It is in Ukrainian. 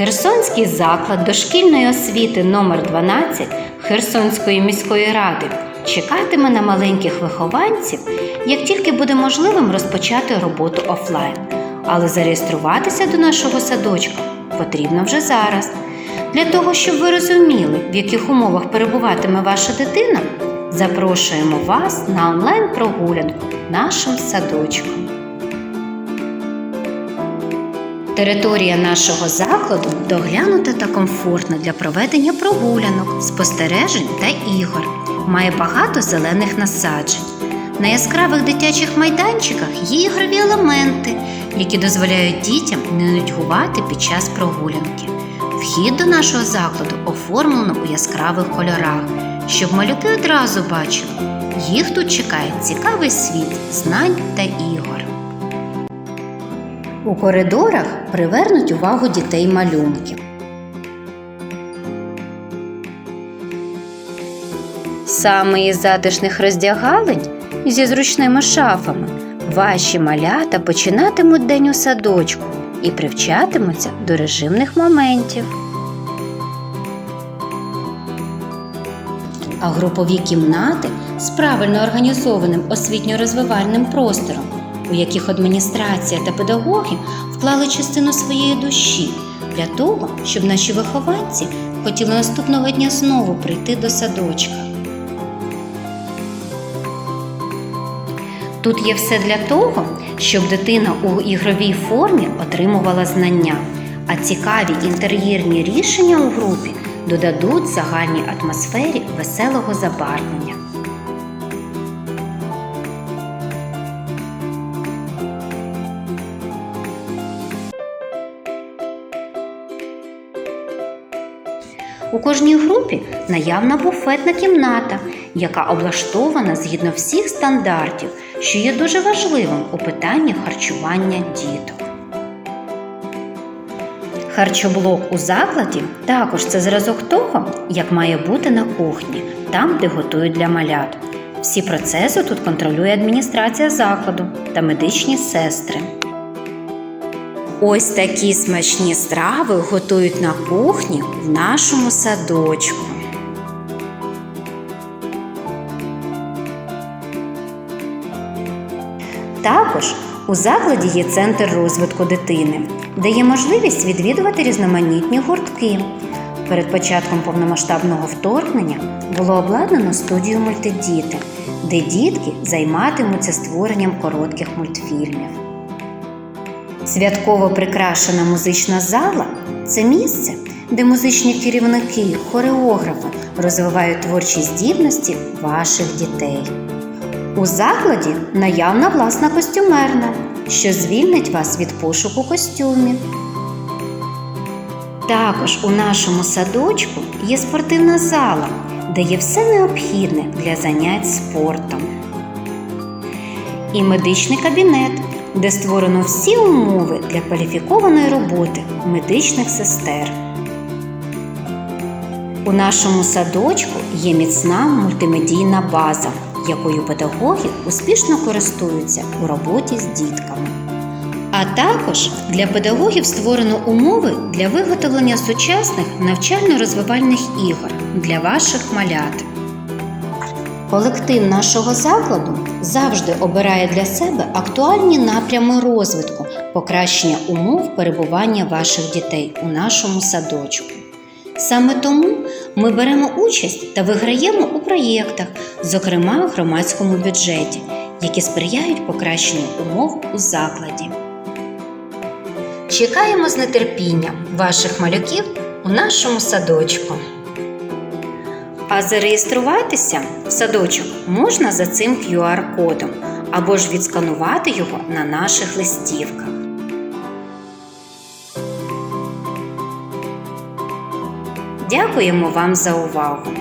Херсонський заклад дошкільної освіти номер 12 Херсонської міської ради чекатиме на маленьких вихованців, як тільки буде можливим розпочати роботу офлайн. Але зареєструватися до нашого садочка потрібно вже зараз. Для того, щоб ви розуміли, в яких умовах перебуватиме ваша дитина, запрошуємо вас на онлайн-прогулянку нашим садочком. Територія нашого закладу доглянута та комфортна для проведення прогулянок, спостережень та ігор. Має багато зелених насаджень. На яскравих дитячих майданчиках є ігрові елементи, які дозволяють дітям не нудьгувати під час прогулянки. Вхід до нашого закладу оформлено у яскравих кольорах, щоб малюки одразу бачили. Їх тут чекає цікавий світ знань та ігор. У коридорах привернуть увагу дітей малюнки. Саме із затишних роздягалень зі зручними шафами ваші малята починатимуть день у садочку і привчатимуться до режимних моментів. А групові кімнати з правильно організованим освітньо-розвивальним простором, у яких адміністрація та педагоги вклали частину своєї душі для того, щоб наші вихованці хотіли наступного дня знову прийти до садочка. Тут є все для того, щоб дитина у ігровій формі отримувала знання, а цікаві інтер'єрні рішення у групі додадуть загальній атмосфері веселого забарвлення. У кожній групі наявна буфетна кімната, яка облаштована згідно всіх стандартів, що є дуже важливим у питанні харчування діток. Харчоблок у закладі також це зразок того, як має бути на кухні, там, де готують для малят. Всі процеси тут контролює адміністрація закладу та медичні сестри. Ось такі смачні страви готують на кухні в нашому садочку. Також у закладі є центр розвитку дитини, де є можливість відвідувати різноманітні гуртки. Перед початком повномасштабного вторгнення було обладнано студію мультидіти, де дітки займатимуться створенням коротких мультфільмів. Святково прикрашена музична зала це місце, де музичні керівники, хореографи розвивають творчі здібності ваших дітей. У закладі наявна власна костюмерна, що звільнить вас від пошуку костюмів. Також у нашому садочку є спортивна зала, де є все необхідне для занять спортом. І медичний кабінет, де створено всі умови для кваліфікованої роботи медичних сестер. У нашому садочку є міцна мультимедійна база, якою педагоги успішно користуються у роботі з дітками. А також для педагогів створено умови для виготовлення сучасних навчально-розвивальних ігор для ваших малят. Колектив нашого закладу завжди обирає для себе актуальні напрями розвитку, покращення умов перебування ваших дітей у нашому садочку. Саме тому ми беремо участь та виграємо у проєктах, зокрема в громадському бюджеті, які сприяють покращенню умов у закладі. Чекаємо з нетерпінням ваших малюків у нашому садочку. А зареєструватися в садочок можна за цим QR-кодом або ж відсканувати його на наших листівках. Дякуємо вам за увагу!